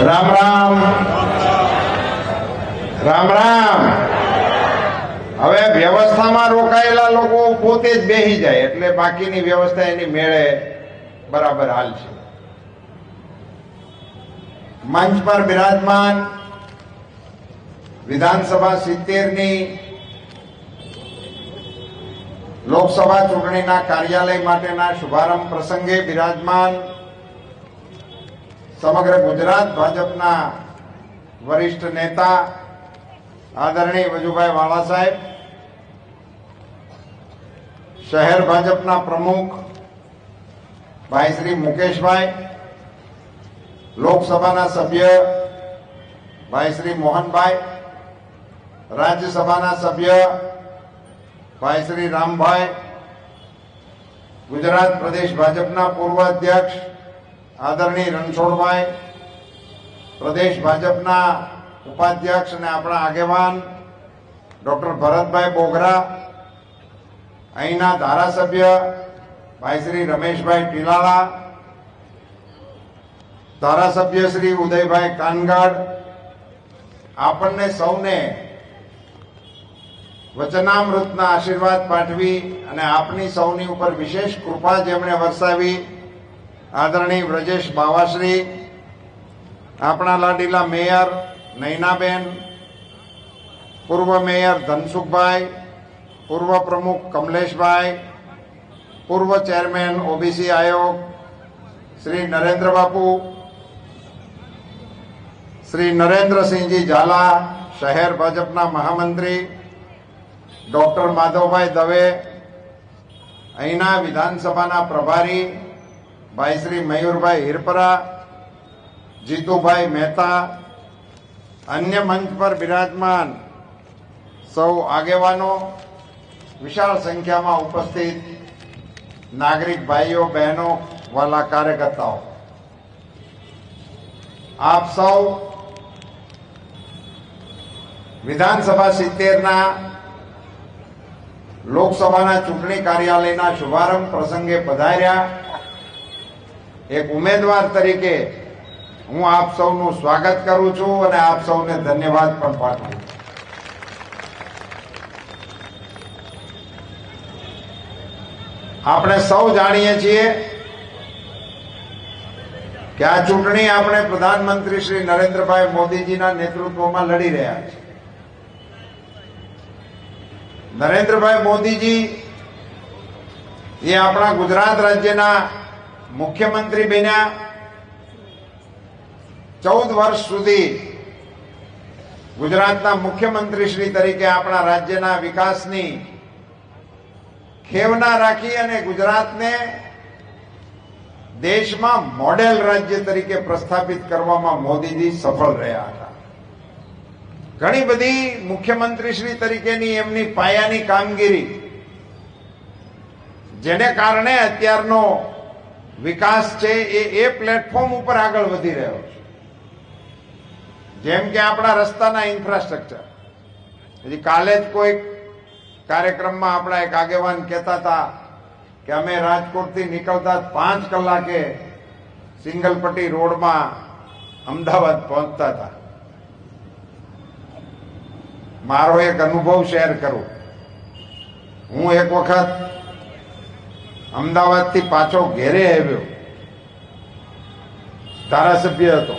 રામ રામ. રામ રામ. હવે વ્યવસ્થામાં રોકાયેલા લોકો પોતે જ બેસી જાય, એટલે બાકીની વ્યવસ્થા એની મેળે બરાબર હાલ છે. મંચ પર બિરાજમાન, વિધાનસભા સિત્તેરની લોકસભા ચૂંટણીના કાર્યાલય માટેના શુભારંભ પ્રસંગે બિરાજમાન સમગ્ર ગુજરાત ભાજપના વરિષ્ઠ નેતા આદરણીય વજુભાઈ વાળા સાહેબ, શહેર ભાજપના પ્રમુખ ભાઈ શ્રી મુકેશભાઈ, લોકસભાના સભ્ય ભાઈ શ્રી મોહનભાઈ, રાજ્યસભાના સભ્ય ભાઈ શ્રી રામભાઈ, ગુજરાત પ્રદેશ ભાજપના પૂર્વ અધ્યક્ષ આદરણીય રણછોડભાઈ, પ્રદેશ ભાજપના ઉપાધ્યક્ષ અને આપણા આગેવાન ડોક્ટર ભરતભાઈ બોગરા, અહીંના ધારાસભ્ય ભાઈ શ્રી રમેશભાઈ ટીલાળા, ધારાસભ્ય શ્રી ઉદયભાઈ કાનગાડ, આપણને સૌને વચનામૃતના આશીર્વાદ પાઠવી અને આપની સૌની ઉપર વિશેષ કૃપા જેમણે વરસાવી આદરણીય વ્રજેશ બાવાશ્રી, આપણા લાડીલા મેયર નૈનાબેન, પૂર્વ મેયર ધનસુખભાઈ, પૂર્વ પ્રમુખ કમલેશભાઈ, પૂર્વ ચેરમેન ઓબીસી આયોગ, શ્રી નરેન્દ્ર બાપુ, શ્રી નરેન્દ્રસિંહજી ઝાલા, શહેર ભાજપના મહામંત્રી, ડોક્ટર માધવભાઈ દવે, અહીંના વિધાનસભાના પ્રભારી ભાઈ શ્રી મયુરભાઈ હિરપરા, જીતુભાઈ મહેતા, અન્ય મંચ પર બિરાજમાન સૌ આગેવાનો, વિશાળ સંખ્યામાં ઉપસ્થિત નાગરિક ભાઈઓ, બહેનો, વાલા કાર્યકર્તાઓ. આપ સૌ વિધાનસભા સિત્તેરના લોકસભાના ચૂંટણી કાર્યાલયના શુભારંભ પ્રસંગે પધાર્યા. એક ઉમેદવાર તરીકે હું આપ સૌનું સ્વાગત કરું છું અને આપ સૌને ધન્યવાદ પણ પાઠવું. આપણે સૌ જાણીએ છીએ કે આ ચૂંટણી આપણે પ્રધાનમંત્રી શ્રી નરેન્દ્રભાઈ મોદીજીના નેતૃત્વમાં લડી રહ્યા છીએ નરેન્દ્રભાઈ મોદીજી એ આપણા ગુજરાત રાજ્યના મુખ્યમંત્રી બન્યા ચૌદ વર્ષ સુધી ગુજરાતના મુખ્યમંત્રી તરીકે આપણા રાજ્યના વિકાસની ખેવના રાખી અને ગુજરાતને દેશમાં મોડેલ રાજ્ય તરીકે પ્રસ્થાપિત કરવામાં મોદીજી સફળ રહ્યા હતા. ઘણી બધી મુખ્યમંત્રી શ્રી તરીકેની એમની પાયાની કામગીરી, જેને કારણે અત્યારનો વિકાસ છે એ એ પ્લેટફોર્મ ઉપર આગળ વધી રહ્યો છે. જેમ કે આપણા રસ્તાના ઇન્ફ્રાસ્ટ્રક્ચર. હજી કાલે જ કોઈક કાર્યક્રમમાં આપણા એક આગેવાન કહેતા હતા કે અમે રાજકોટથી નીકળતા પાંચ કલાકે સિંગલ પટ્ટી રોડમાં અમદાવાદ પહોંચતા હતા. મારો એક અનુભવ શેર કરું. હું એક વખત અમદાવાદથી પાછો ઘેરે આવ્યો. ધારાસભ્ય હતો.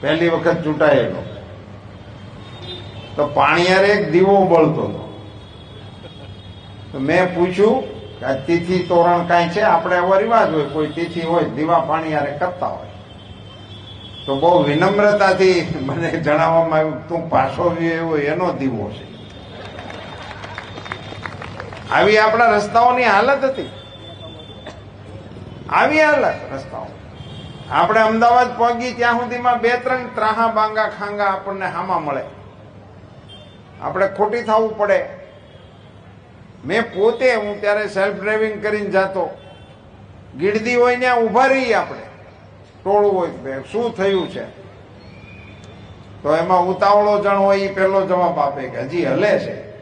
પહેલી વખત ચૂંટાયેલો. તો પાણીયારે એક દીવો બળતો હતો. તો મેં પૂછ્યું કે તિથિ તોરણ કાંઈ છે? આપણે એવો રિવાજ હોય. કોઈ તિથિ હોય, દીવા પાણીયારે કરતા હોય. તો બહુ વિનમ્રતાથી મને જણાવવામાં આવ્યું, તું પાછો એવો એનો દીવો છે. આવી આપણા રસ્તાઓની હાલત હતી. આવી અલગ રસ્તાઓ. આપણે અમદાવાદ પહોંચી ત્યાં સુધીમાં બે ત્રણ ત્રાહા બાંગા ખાંગા આપણને હામાં મળે. આપણે ખોટી થવું પડે. મેં પોતે, હું ત્યારે સેલ્ફ ડ્રાઇવિંગ કરીને જાતો. ગીડદી હોય ત્યાં ઊભા રહીએ આપણે. ટોળું હોય શું થયું છે? તો એમાં ઉતાવળો જણ હોય એ પહેલો જવાબ આપે કે હજી હલે છે.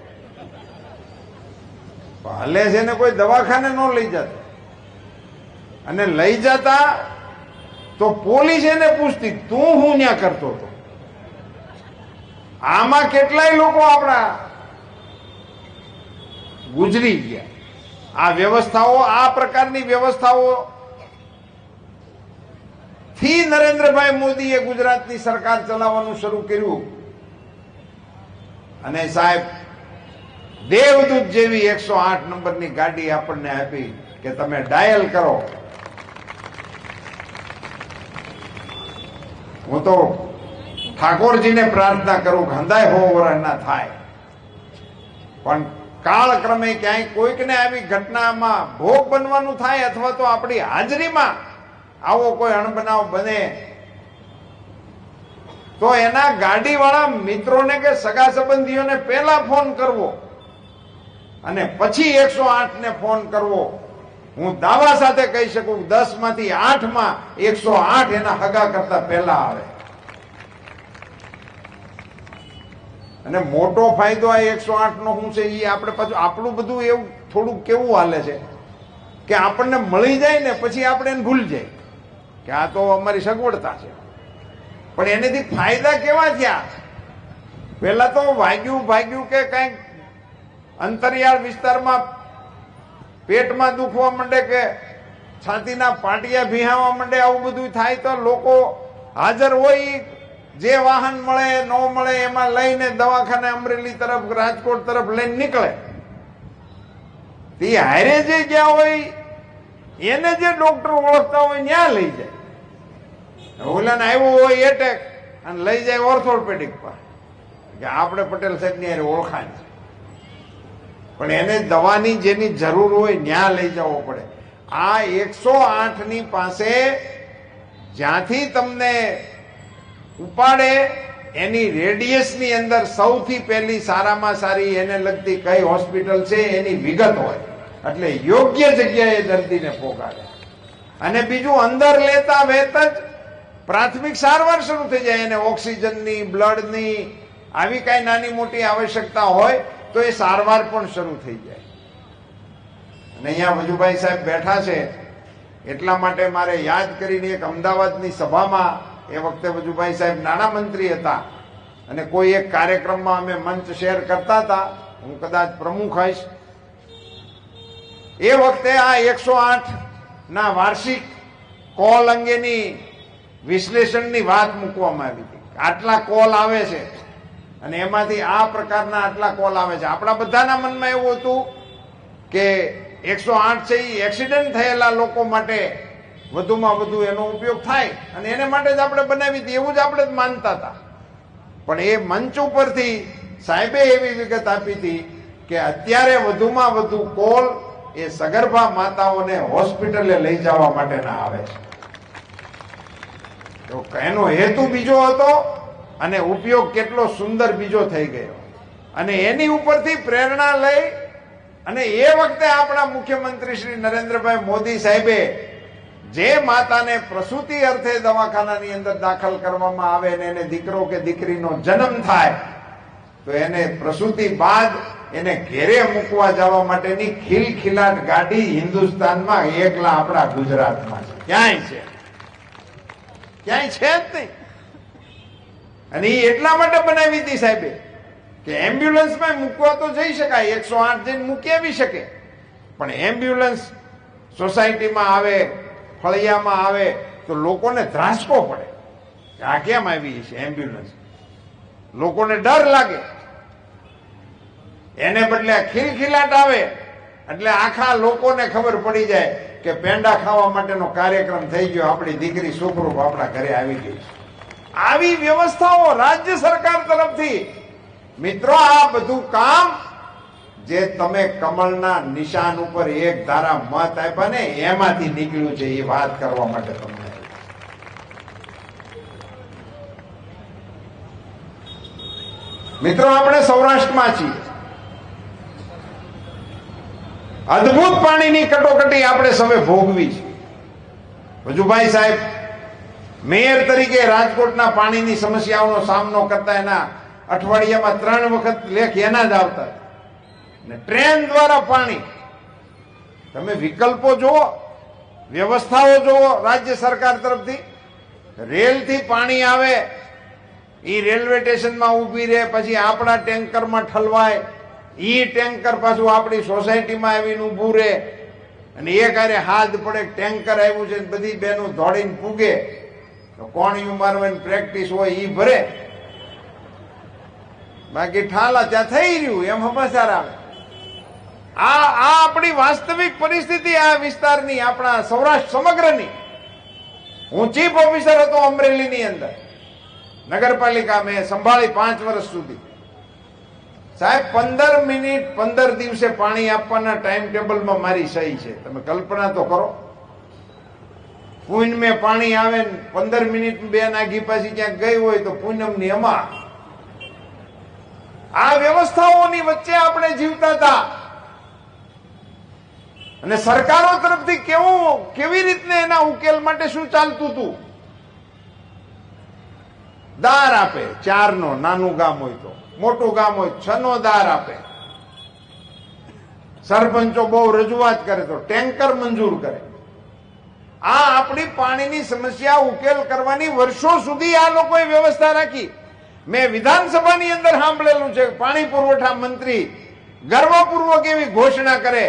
હલે છે ને કોઈ દવાખાને ન લઈ જતા. અને લઈ જતા તો પોલીસ એને પૂછતી, તું હું ત્યાં કરતો હતો? આમાં કેટલાય લોકો આપણા ગુજરી ગયા. આ વ્યવસ્થાઓ, આ પ્રકારની વ્યવસ્થાઓ થી નરેન્દ્રભાઈ મોદીએ ગુજરાતની સરકાર ચલાવવાનું શરૂ કર્યું. અને સાહેબ, દેવદૂત જેવી એકસો આઠ નંબરની ગાડી આપણને આપી કે તમે ડાયલ કરો. હું તો ઠાકોરજીને પ્રાર્થના કરું ગંદાય હંદાય હો વરના થાય. પણ કાળક્રમે ક્યાંય કોઈકને આવી ઘટનામાં ભોગ બનવાનું થાય અથવા તો આપણી હાજરીમાં આવો કોઈ અણબનાવ બને, તો એના ગાડીવાળા મિત્રોને કે સગા સંબંધીઓને પહેલા ફોન કરવો અને પછી એકસો આઠ ને ફોન કરવો. હું દાવા સાથે કહી શકું દસમાંથી આઠમાં એકસો આઠ એના હગા કરતા પહેલા આવે. અને મોટો ફાયદો આ એકસો આઠ નો શું છે? એ આપણે પાછું, આપણું બધું એવું થોડું કેવું હાલે છે કે આપણને મળી જાય ને પછી આપણે એને ભૂલ જાય કે આ તો અમારી સગવડતા છે. પણ એનેથી ફાયદા કેવા થયા? પહેલા તો વાગ્યું, ભાગ્યું કે કંઈક અંતરિયાળ વિસ્તારમાં પેટમાં દુખવા માંડે કે છાતીના પાટિયા ભીહાવા માંડે, આવું બધું થાય તો લોકો હાજર હોય, જે વાહન મળે, ન મળે, એમાં લઈને દવાખાને અમરેલી તરફ, રાજકોટ તરફ લઈને નીકળે. તે હારે જે ગયા હોય, એને જે ડોક્ટર ઓળખતા હોય ત્યાં લઈ જાય. ઓલાને આવ્યું હોય એટેક અને લઈ જાય ઓર્થોપેડિક પર. આપણે પટેલ સાહેબની હારે ઓળખાણ છે. પણ એને દવાની જેની જરૂર હોય ત્યાં લઈ જવો પડે. આ એકસો આઠની પાસે જ્યાંથી તમને ઉપાડે, એની રેડિયસની અંદર સૌથી પહેલી સારામાં સારી એને લગતી કઈ હોસ્પિટલ છે એની વિગત હોય. એટલે યોગ્ય જગ્યાએ દર્દીને પોગાડે. અને બીજું અંદર લેતા વેત જ પ્રાથમિક સારવાર શરૂ થઈ જાય. એને ઓક્સિજનની, બ્લડની, આવી કાંઈ નાની મોટી આવશ્યકતા હોય. તો એ સારવાર પણ શરૂ થઈ જાય. અને અહીંયા વજુભાઈ સાહેબ બેઠા છે, એટલા માટે મારે યાદ કરીને એક અમદાવાદની સભામાં એ વખતે વજુભાઈ સાહેબ નાણામંત્રી હતા. અને કોઈ એક કાર્યક્રમમાં અમે મંચ શેર કરતા હતા. હું કદાચ પ્રમુખ હઈશ એ વખતે આ એકસો આઠ ના વાર્ષિક કોલ અંગેની વિશ્લેષણની વાત મૂકવામાં આવી હતી. આટલા કોલ આવે છે. અને એમાંથી આ પ્રકારના આટલા કોલ આવે છે. આપણા બધાના મનમાં એવું હતું કે એકસો આઠ છે એ એક્સિડન્ટ થયેલા લોકો માટે વધુમાં વધુ એનો ઉપયોગ થાય અને એને માટે જ આપણે બનાવી હતી, એવું જ આપણે જ માનતા હતા. પણ એ મંચ ઉપરથી સાહેબે એવી વિગત આપી હતી કે અત્યારે વધુમાં વધુ કોલ એ સગર્ભા માતાઓને હોસ્પિટલે લઈ જવા માટેના આવે છે. તો એનો હેતુ બીજો હતો અને ઉપયોગ કેટલો સુંદર બીજો થઈ ગયો. અને એની ઉપરથી પ્રેરણા લઈ અને એ વખતે આપણા મુખ્યમંત્રી શ્રી નરેન્દ્રભાઈ મોદી સાહેબે જે માતાને પ્રસૂતિ અર્થે દવાખાનાની અંદર દાખલ કરવામાં આવે ને એને દીકરો કે દીકરીનો જન્મ થાય, તો એને પ્રસૂતિ બાદ એને ઘેરે મૂકવા જવા માટેની ખિલખિલાટ ગાડી હિન્દુસ્તાનમાં એકલા આપણા ગુજરાતમાં છે. ક્યાંય છે? ક્યાંય છે જ નહીં. અને એ એટલા માટે બનાવી હતી સાહેબે કે એમ્બ્યુલન્સમાં મૂકવા તો જઈ શકાય, એકસો આઠ જઈને મૂકી આવી શકે. પણ એમ્બ્યુલન્સ સોસાયટીમાં આવે, ફળિયામાં આવે, તો લોકોને ધ્રાસકો પડે. આ કેમ આવી છે એમ્બ્યુલન્સ? લોકોને ડર લાગે. એને બદલે ખિલખિલાટ આવે. એટલે આખા લોકોને ખબર પડી જાય કે પેંડા ખાવા માટેનો કાર્યક્રમ થઈ ગયો. આપણી દીકરી સુખરૂપ આપણા ઘરે આવી ગઈ છે. આવી વ્યવસ્થાઓ રાજ્ય સરકાર તરફથી. મિત્રો, આ બધું કામ જે તમે કમળના નિશાન ઉપર એક ધારા મત આપ્યા ને, એમાંથી નીકળ્યું છે, એ વાત કરવા માટે તમને. મિત્રો, આપણે સૌરાષ્ટ્રમાં છીએ. અદભુત પાણીની કટોકટી આપણે સૌએ ભોગવી છે. ભજુભાઈ સાહેબ મેયર તરીકે રાજકોટના પાણીની સમસ્યાઓનો સામનો કરતા એના અઠવાડિયામાં ત્રણ વખત લેખ એના જ આવતા ને ટ્રેન દ્વારા પાણી. તમે વિકલ્પો જુઓ, વ્યવસ્થાઓ જુઓ રાજ્ય સરકાર તરફથી. રેલથી પાણી આવે એ રેલવે સ્ટેશનમાં ઊભી રહે, પછી આપણા ટેન્કરમાં ઠલવાય એ ટેન્કર પાછું આપણી સોસાયટીમાં આવીને ઊભું રહે. અને એ કાર્ય હાથ પડે, ટેન્કર આવ્યું છે બધી બહેનો દોડીને પૂગે. તો કોણિયું મારવાની પ્રેક્ટિસ હોય એ ભરે. બાકી ઠાલા ત્યાં થઈ રહ્યું, એમ સમાચાર આવે. આ આ આપણી વાસ્તવિક પરિસ્થિતિ આ વિસ્તારની, આપણા સૌરાષ્ટ્ર સમગ્રની. હું ચીફ ઓફિસર હતો અમરેલીની અંદર. નગરપાલિકા મેં સંભાળી પાંચ વર્ષ સુધી. સાહેબ, પંદર મિનિટ પંદર દિવસે પાણી આપવાના ટાઈમ ટેબલમાં મારી સહી છે. તમે કલ્પના તો કરો. પૂનમે પાણી આવે ને પંદર મિનિટ બે નાખી પાછી ક્યાંક ગઈ હોય તો પૂનમની એમાં. આ વ્યવસ્થાઓની વચ્ચે આપણે જીવતા હતા. અને સરકારો તરફથી કેવું, કેવી રીતને એના ઉકેલ માટે શું ચાલતું હતું? દાર આપે ચાર નો નાનું ગામ હોય તો. મોટું ગામ હોય છ નો દાર આપે. સરપંચો બહુ રજૂઆત કરે તો ટેન્કર મંજૂર કરે. આ આપણી પાણીની સમસ્યા ઉકેલ કરવાની વર્ષો સુધી આ લોકોએ વ્યવસ્થા રાખી. મેં વિધાનસભાની અંદર સાંભળેલું છે, પાણી પુરવઠા મંત્રી ગર્વપૂર્વક એવી ઘોષણા કરે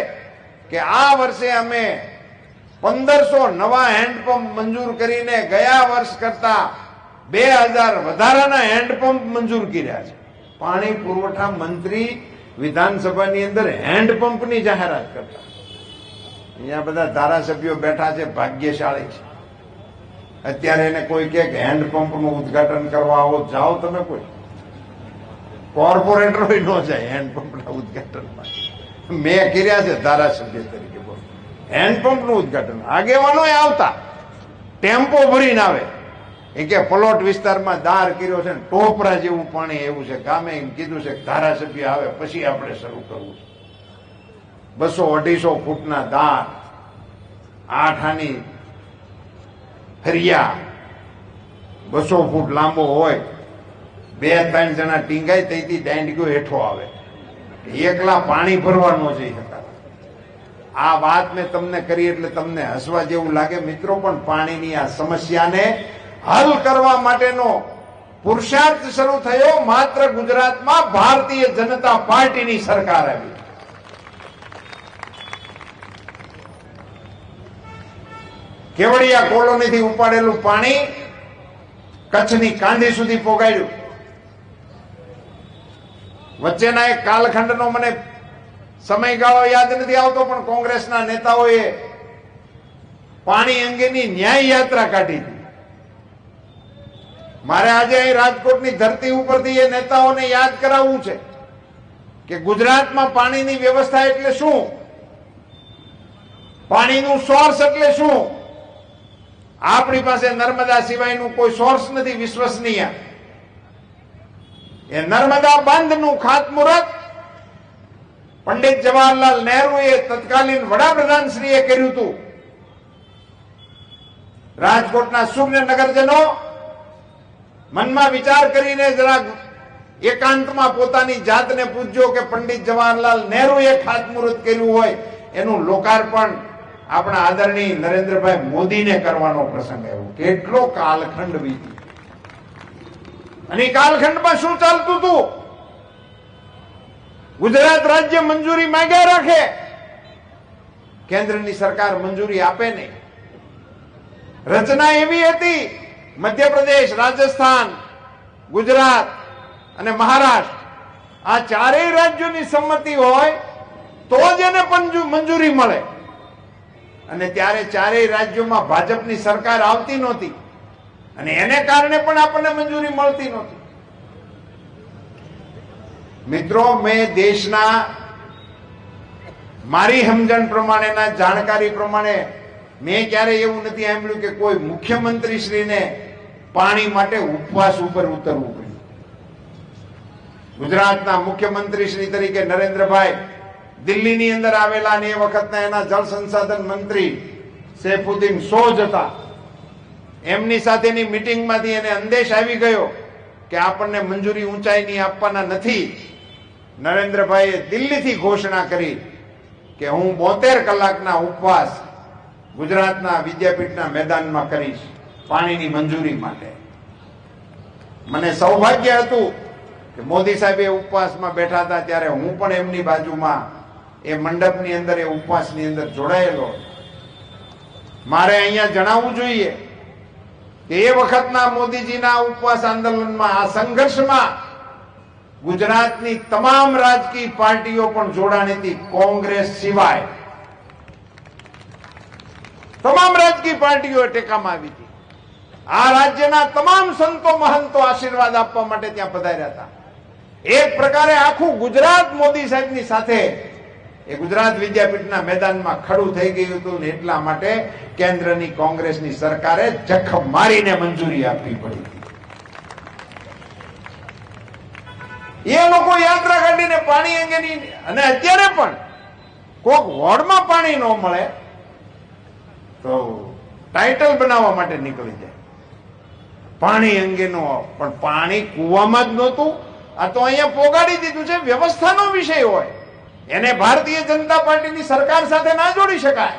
કે આ વર્ષે અમે પંદરસો નવા હેન્ડપંપ મંજૂર કરીને ગયા વર્ષ કરતા બે હજાર વધારાના હેન્ડપંપ મંજૂર કર્યા છે. પાણી પુરવઠા મંત્રી વિધાનસભાની અંદર હેન્ડપંપની જાહેરાત કરતા. અહીંયા બધા ધારાસભ્યો બેઠા છે, ભાગ્યશાળી છે. અત્યારે એને કોઈ કે હેન્ડપંપનું ઉદઘાટન કરવા આવો, જાઓ તમે કોઈ. કોર્પોરેટર ન જાય હેન્ડપંપના ઉદઘાટનમાં. મેં કર્યા છે ધારાસભ્ય તરીકે બોલો. હેન્ડપંપનું ઉદઘાટન. આગેવાનો આવતા. ટેમ્પો ભરીને આવે. એ કે પલોટ વિસ્તારમાં દાર કર્યો છે ને ટોપરા જેવું પાણી એવું છે. ગામે એમ કીધું છે ધારાસભ્ય આવે, પછી આપણે શરૂ કરવું છે. બસો અઢીસો ફૂટના દાંત આઠ આની ફરિયા, બસો ફૂટ લાંબો હોય, બે ત્રણ જણા ટીંગાય તેથી દાંડગો હેઠો આવે. એકલા પાણી ભરવા ન જઈ હતા. આ વાત મેં તમને કરી એટલે તમને હસવા જેવું લાગે. મિત્રો, પણ પાણીની આ સમસ્યાને હલ કરવા માટેનો પુરુષાર્થ શરૂ થયો. માત્ર ગુજરાતમાં ભારતીય જનતા પાર્ટીની સરકાર આવી. કેવડિયા કોલોનીથી ઉપાડેલું પાણી કચ્છની કાંધી સુધી પોગાડ્યું. વચ્ચેના એક કાલખંડનો મને સમયગાળો યાદ નથી આવતો, પણ કોંગ્રેસના નેતાઓએ પાણી અંગેની ન્યાય યાત્રા કાઢી હતી. મારે આજે અહીં રાજકોટની ધરતી ઉપરથી એ નેતાઓને યાદ કરાવવું છે કે ગુજરાતમાં પાણીની વ્યવસ્થા એટલે શું? પાણીનું સોર્સ એટલે શું? આપણી પાસે નર્મદા સિવાયનું કોઈ સોર્સ નથી, વિશ્વસનીય. એ નર્મદા બંધનું ખાતમુહૂર્ત પંડિત જવાહરલાલ નહેરુએ તત્કાલીન વડાપ્રધાન શ્રીએ કર્યું હતું. રાજકોટના સુજ્ઞ નગરજનો મનમાં વિચાર કરીને જરા એકાંતમાં પોતાની જાતને પૂછજો કે પંડિત જવાહરલાલ નહેરુએ ખાતમુહૂર્ત કર્યું હોય, એનું લોકાર્પણ આપણા આદરણીય નરેન્દ્રભાઈ મોદીને કરવાનો પ્રસંગ આવ્યો. કેટલો કાલખંડ વીતી. અને કાલખંડમાં શું ચાલતું હતું? ગુજરાત રાજ્ય મંજૂરી માંગ્યા રાખે. કેન્દ્રની સરકાર મંજૂરી આપે નહીં. રચના એવી હતી, મધ્યપ્રદેશ, રાજસ્થાન, ગુજરાત અને મહારાષ્ટ્ર. આ ચારેય રાજ્યોની સંમતિ હોય તો જ એને મંજૂરી મળે. અને ત્યારે ચારેય રાજ્યોમાં ભાજપની સરકાર આવતી નહોતી. અને એને કારણે પણ આપણને મંજૂરી મળતી નહોતી. મિત્રો, મેં દેશના મારી સમજણ પ્રમાણેના, જાણકારી પ્રમાણે મેં ક્યારે એવું નથી સાંભળ્યું કે કોઈ મુખ્યમંત્રી શ્રીને પાણી માટે ઉપવાસ ઉપર ઉતરવું પડ્યું. ગુજરાતના મુખ્યમંત્રી શ્રી તરીકે નરેન્દ્રભાઈ દિલ્હીની અંદર આવેલા અને એ વખતના એના જળ સંસાધન મંત્રી સૈફુદ્દીન સોજ હતા. એમની સાથેની મિટિંગમાંથી એને અંદેશ આવી ગયો કે આપણને મંજૂરી ઊંચાઈની આપવાના નથી. નરેન્દ્રભાઈએ દિલ્હીથી ઘોષણા કરી કે હું બોતેર કલાકના ઉપવાસ ગુજરાતના વિદ્યાપીઠના મેદાનમાં કરીશ પાણીની મંજૂરી માટે. મને સૌભાગ્ય હતું કે મોદી સાહેબ એ ઉપવાસમાં બેઠા હતા ત્યારે હું પણ એમની બાજુમાં એ મંડપની અંદર, એ ઉપવાસની અંદર જોડાયેલો. મારે અહીંયા જણાવવું જોઈએ કે એ વખતના મોદીજીના ઉપવાસ આંદોલનમાં, આ સંઘર્ષમાં ગુજરાતની તમામ રાજકીય પાર્ટીઓ પણ જોડાણી હતી, કોંગ્રેસ સિવાય. તમામ રાજકીય પાર્ટીઓ ટેકામાં આવી હતી. આ રાજ્યના તમામ સંતો, મહંતો આશીર્વાદ આપવા માટે ત્યાં પધાર્યા હતા. એક પ્રકારે આખું ગુજરાત મોદી સાહેબની સાથે એ ગુજરાત વિદ્યાપીઠના મેદાનમાં ખડું થઈ ગયું હતું ને એટલા માટે કેન્દ્રની કોંગ્રેસની સરકારે જખમ મારીને મંજૂરી આપવી પડી એ લોકો યાત્રા કાઢીને પાણી અંગેની અને અત્યારે પણ કોક વોર્ડમાં પાણી ન મળે તો ટાઇટલ બનાવવા માટે નીકળી જાય. પાણી અંગેનો પણ પાણી કૂવામાં જ નહોતું. આ તો અહીંયા પોગાડી દીધું છે. વ્યવસ્થાનો વિષય હોય. એને ભારતીય જનતા પાર્ટીની સરકાર સાથે ના જોડી શકાય.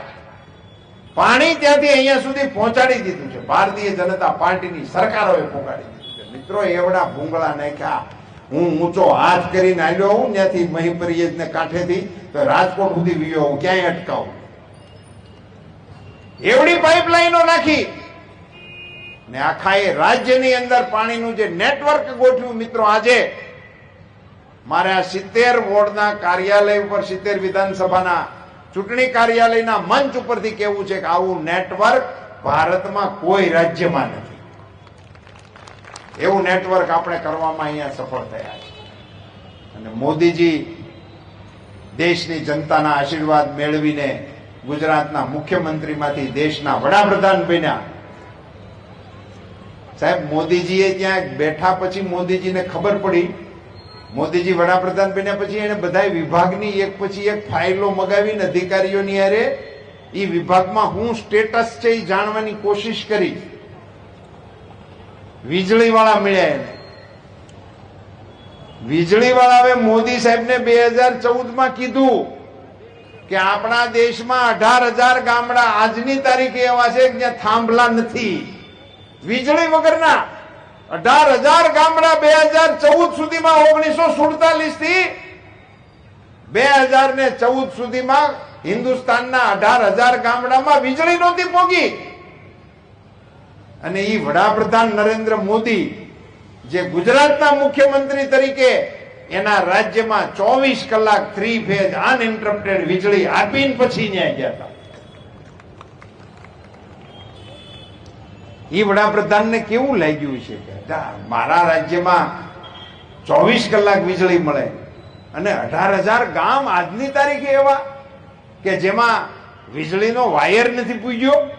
પાણી ત્યાંથી અહીંયા સુધી પહોંચાડી દીધું છે. ભારતીય જનતા પાર્ટીની સરકારોએ પહોંચાડી દીધું છે. મિત્રો, એવડા ભૂંગળા નાખ્યા. હું ઊંચો હાથ કરીને આવ્યો હું, ત્યાંથી મહીપરિયજ ને કાંઠેથી તો રાજકોટ સુધી વિયો હું, ક્યાંય અટકાવું. એવડી પાઇપલાઈનો નાખી. ને આખા એ રાજ્યની અંદર પાણીનું જે નેટવર્ક ગોઠવ્યું, મિત્રો, આજે મારે આ સિત્તેર વોર્ડના કાર્યાલય ઉપર, સિત્તેર વિધાનસભાના ચૂંટણી કાર્યાલયના મંચ ઉપરથી કેવું છે કે આવું નેટવર્ક ભારતમાં કોઈ રાજ્યમાં નથી. એવું નેટવર્ક આપણે કરવામાં અહીંયા સફળ થયા છે. અને મોદીજી દેશની જનતાના આશીર્વાદ મેળવીને ગુજરાતના મુખ્યમંત્રીમાંથી દેશના વડાપ્રધાન બન્યા. સાહેબ, મોદીજીએ ત્યાં બેઠા પછી મોદીજીને ખબર પડી મોદીજી વડાપ્રધાન બન્યા પછી એને બધા વિભાગની એક પછી એક ફાઇલો મગાવીને અધિકારીઓની અરે એ વિભાગમાં હું સ્ટેટસ છે એ જાણવાની કોશિશ કરી. વીજળી વાળા મળ્યા એને. વીજળી વાળાએ મોદી સાહેબને બે હજાર ચૌદમાં કીધું કે આપણા દેશમાં અઢાર હજાર ગામડા આજની તારીખે એવા છે જ્યાં થાંભલા નથી. વીજળી વગરના અઢાર હજાર ગામડા બે હજાર ચૌદ સુધીમાં ઓગણીસો સુડતાલીસથી બે હજાર ને ચૌદ સુધીમાં હિન્દુસ્તાનના અઢાર હજાર ગામડામાં વીજળી નહોતી પોગી. અને એ વડાપ્રધાન નરેન્દ્ર મોદી જે ગુજરાતના મુખ્યમંત્રી તરીકે એના રાજ્યમાં ચોવીસ કલાક થ્રી ફેઝ અનઇન્ટરપ્ટેડ વીજળી આપીને પછી ન્યાય ગયા હતા. એ વડાપ્રધાનને કેવું લાગ્યું છે મારા રાજ્યમાં ચોવીસ કલાક વીજળી મળે અને અઢાર હજાર ગામ આજની તારીખે એવા કે જેમાં વીજળીનો વાયર નથી પૂજ્યો?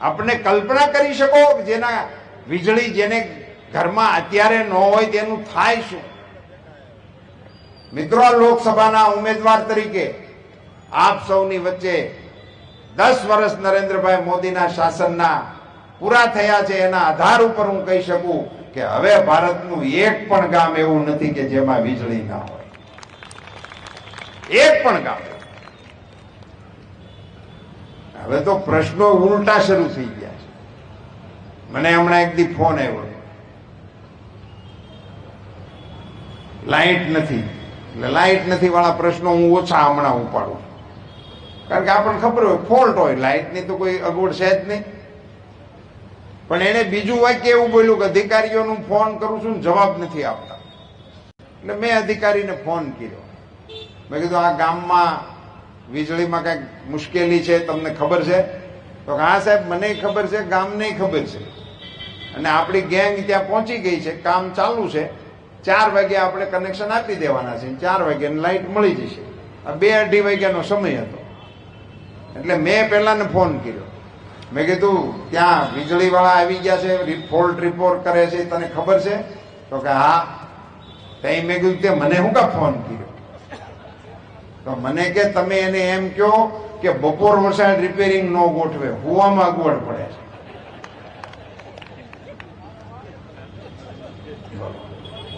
આપણે કલ્પના કરી શકો જેના વીજળી જેને ઘરમાં અત્યારે ન હોય તેનું થાય શું? મિત્રો લોકસભાના ઉમેદવાર તરીકે આપ સૌની વચ્ચે દસ વર્ષ નરેન્દ્રભાઈ મોદીના શાસનના પૂરા થયા છે, એના આધાર ઉપર હું કહી શકું કે હવે ભારતનું એક પણ ગામ એવું નથી કે જેમાં વીજળી ના હોય. એક પણ ગામ. હવે તો પ્રશ્નો ઉલટા શરૂ થઈ ગયા છે. મને હમણાં એક દી ફોન આવ્યો. લાઇટ નથી. એટલે લાઇટ નથી વાળા પ્રશ્નો હું ઓછા હમણાં ઉપાડું કારણ કે આપણને ખબર હોય, ફોલ્ટ હોય લાઇટની તો કોઈ અગવડ છે જ નહીં. પણ એને બીજું વાક્ય એવું બોલ્યું કે, અધિકારીઓનું ફોન કરું છું, જવાબ નથી આપતા. એટલે મેં અધિકારીને ફોન કર્યો. મેં કીધું, આ ગામમાં વીજળીમાં કંઈક મુશ્કેલી છે, તમને ખબર છે? તો હા સાહેબ, મને ખબર છે, ગામને ખબર છે. અને આપણી ગેંગ ત્યાં પહોંચી ગઈ છે, કામ ચાલુ છે. ચાર વાગે આપણે કનેક્શન આપી દેવાના છે, ચાર વાગ્યાની લાઇટ મળી જશે. આ બે અઢી વાગ્યાનો સમય હતો. એટલે મેં પહેલાને ફોન કર્યો. મેં કીધું, ત્યાં વીજળી વાળા આવી ગયા છે ફોલ્ટ રિપોર્ટ કરે છે, તને ખબર છે? તો કે, હા. તઈ મેં કીધું, તે મને શું કા ફોન કર્યો? તો મને કે, તમે એને એમ કહો કે બપોર વરસાદ રિપેરિંગ ન ગોઠવે, હોવામાં અગવડ પડે છે.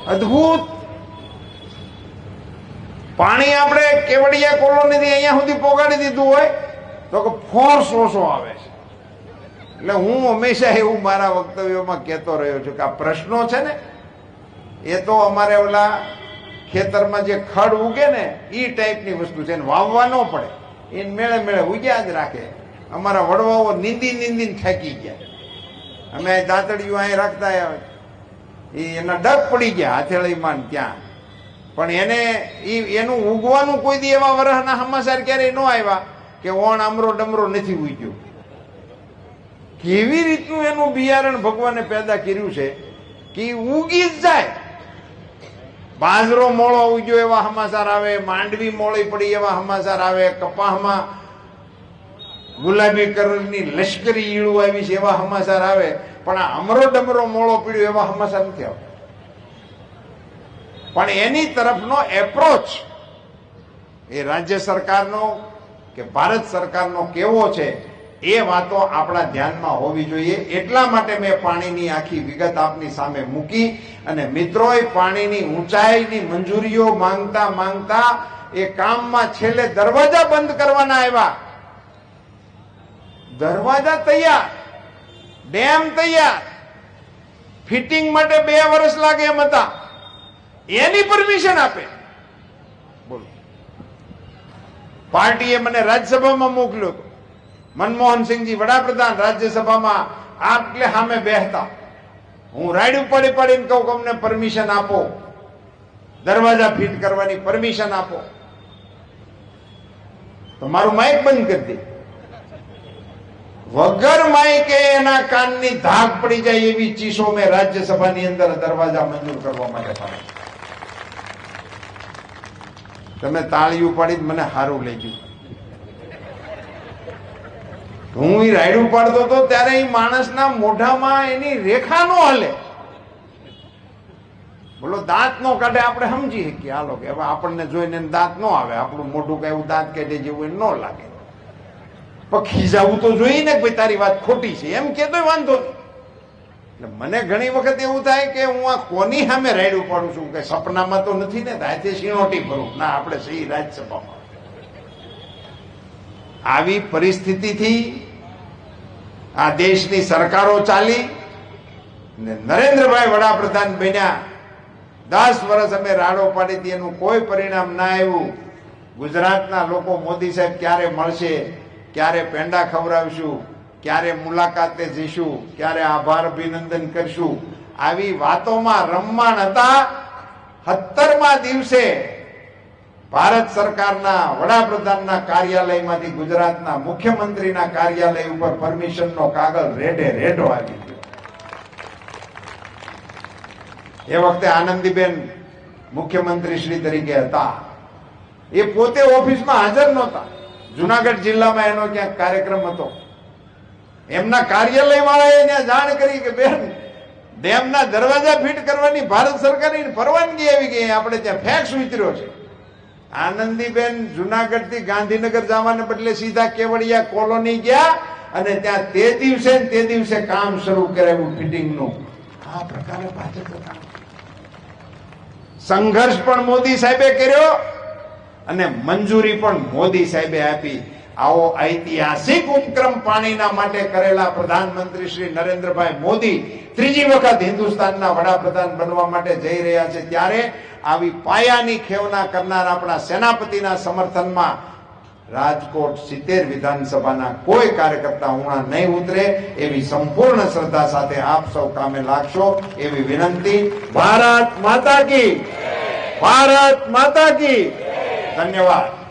અદભુત! પાણી આપણે કેવડિયા કોલોની થી અહીંયા સુધી પોગાડી દીધું હોય, તો કે ફોર્સ ઓછો આવે છે. એટલે હું હંમેશા એવું મારા વક્તવ્યોમાં કહેતો રહ્યો છું કે આ પ્રશ્નો છે ને, એ તો અમારે ઓલા ખેતરમાં જે ખડ ઉગે ને એ ટાઈપની વસ્તુ છે. વાવવા ન પડે. એને મેળે મેળે ઉગ્યા જ રાખે. અમારા વડવાઓ નિંદી નિંદી થાકી ગયા. અમે દાંતડીઓ અહીં રાખતા એ એના ડગ પડી ગયા હથેળીમાં ત્યાં. પણ એને એનું ઉગવાનું કોઈ દી એવા વરહના સમાચાર ક્યારેય ન આવ્યા કે ઓણ અમરો ડમરો નથી ઉગ્યો. કેવી રીતનું એનું બિયારણ ભગવાને પેદા કર્યું છે કે ઉગી જ જાય. બાજરો મોળો ઉગ્યો એવા સમાચાર આવે, માંડવી મોળી પડી એવા સમાચાર આવે કપાહમાં ગુલાબી કલરની લશ્કરી ઈળું આવી છે એવા સમાચાર આવે, પણ આ અમરો ડમરો મોળો પીડ્યો એવા સમાચાર નથી આવતા. પણ એની તરફનો એપ્રોચ એ રાજ્ય સરકારનો કે ભારત સરકારનો કેવો છે એ વાતો આપણા ધ્યાનમાં હોવી જોઈએ. એટલા માટે મેં પાણીની આખી વિગત આપની સામે મૂકી અને મિત્રોએ પાણીની ઊંચાઈની મંજૂરીઓ માંગતા માંગતા એ કામમાં છેલ્લે દરવાજા બંધ કરવાના આવ્યા. દરવાજા તૈયાર, ડેમ તૈયાર. ફિટિંગ માટે બે વર્ષ લાગે એમ હતા. એની પરમિશન આપે. બોલો. પાર્ટીએ મને રાજ્યસભામાં મોકલ્યો મનમોહનસિંહજી વડાપ્રધાન રાજ્યસભામાં આટલે સામે બેહતા. હું રાયડું ઉપાડી પડીને કહું અમને પરમિશન આપો. દરવાજા ફિટ કરવાની પરમિશન આપો. તો મારું માઇક બંધ કરી દે. વગર માઇકે એના કાનની ધાક પડી જાય એવી ચીસો મેં રાજ્યસભાની અંદર દરવાજા મંજૂર કરવા માટે પાડી. તમે તાળીઓ પાડી મને સારું લઈ ગયું. હું એ રાયડું પાડતો હતો ત્યારે એ માણસના મોઢામાં એની રેખા નો હલે. બોલો, દાંત નો કાઢે આપણે સમજી શકીએ. હાલો કે હવે આપણને જોઈને દાંત નો આવે. આપણું મોઢું કઈ એવું દાંત કાઢે જેવું એ ન લાગે. પણ ખીજાવું તો જોઈએ ને ભાઈ તારી વાત ખોટી છે. એમ કેતો વાંધો એટલે મને ઘણી વખત એવું થાય કે હું આ કોની સામે રાયડું પાડું છું? કે સપનામાં તો નથી ને રાતે શીણોટી ભરું. ના, આપણે સહી રાજ્યસભામાં. આવી પરિસ્થિતિથી આ દેશની સરકારો ચાલી ને નરેન્દ્રભાઈ વડાપ્રધાન બન્યા. દસ વર્ષ અમે રાડો પાડી હતી, એનું કોઈ પરિણામ ના આવ્યું. ગુજરાતના લોકો મોદી સાહેબ ક્યારે મળશે, ક્યારે પેંડા ખવડાવશું, ક્યારે મુલાકાતે જઈશું, ક્યારે આભાર અભિનંદન કરશું. આવી વાતોમાં રમમાણ હતા. સત્તરમા દિવસે ભારત સરકારના વડાપ્રધાનના કાર્યાલયમાંથી ગુજરાતના મુખ્યમંત્રીના કાર્યાલય ઉપર પરમિશનનો કાગળ રેડે રેડો આવી ગયો. એ વખતે આનંદીબેન મુખ્યમંત્રી શ્રી તરીકે હતા. એ પોતે ઓફિસમાં હાજર નહોતા. જુનાગઢ જિલ્લામાં એનો ક્યાંક કાર્યક્રમ હતો. એમના કાર્યાલય વાળાએ ત્યાં જાણ કરી કે, બેન, ડેમના દરવાજા ફિટ કરવાની ભારત સરકારની પરવાનગી આવી ગઈ. આપણે ત્યાં ફેક્સ ઉતર્યો છે. આનંદીબેન જુનાગઢથી ગાંધીનગર જવાને બદલે સીધા કેવડિયા કોલોની ગયા અને ત્યાં તે દિવસે તે દિવસે કામ શરૂ કરાવ્યું ફિટિંગનું. આ પ્રકારે ભાજપ સંઘર્ષ પણ મોદી સાહેબે કર્યો અને મંજૂરી પણ મોદી સાહેબે આપી. આવો ઐતિહાસિક ઉપક્રમ પાણીના માટે કરેલા પ્રધાનમંત્રી શ્રી નરેન્દ્રભાઈ મોદી ત્રીજી વખત હિન્દુસ્તાનના વડાપ્રધાન બનવા માટે જઈ રહ્યા છે. ત્યારે આવી પાયાની ખેવના કરનાર આપણા સેનાપતિના સમર્થનમાં રાજકોટ સિત્તેર વિધાનસભાના કોઈ કાર્યકર્તા ઉણા નહીં ઉતરે એવી સંપૂર્ણ શ્રદ્ધા સાથે આપ સૌ કામે લાગશો એવી વિનંતી. ભારત માતા કી. ભારત માતા કી. ધન્યવાદ.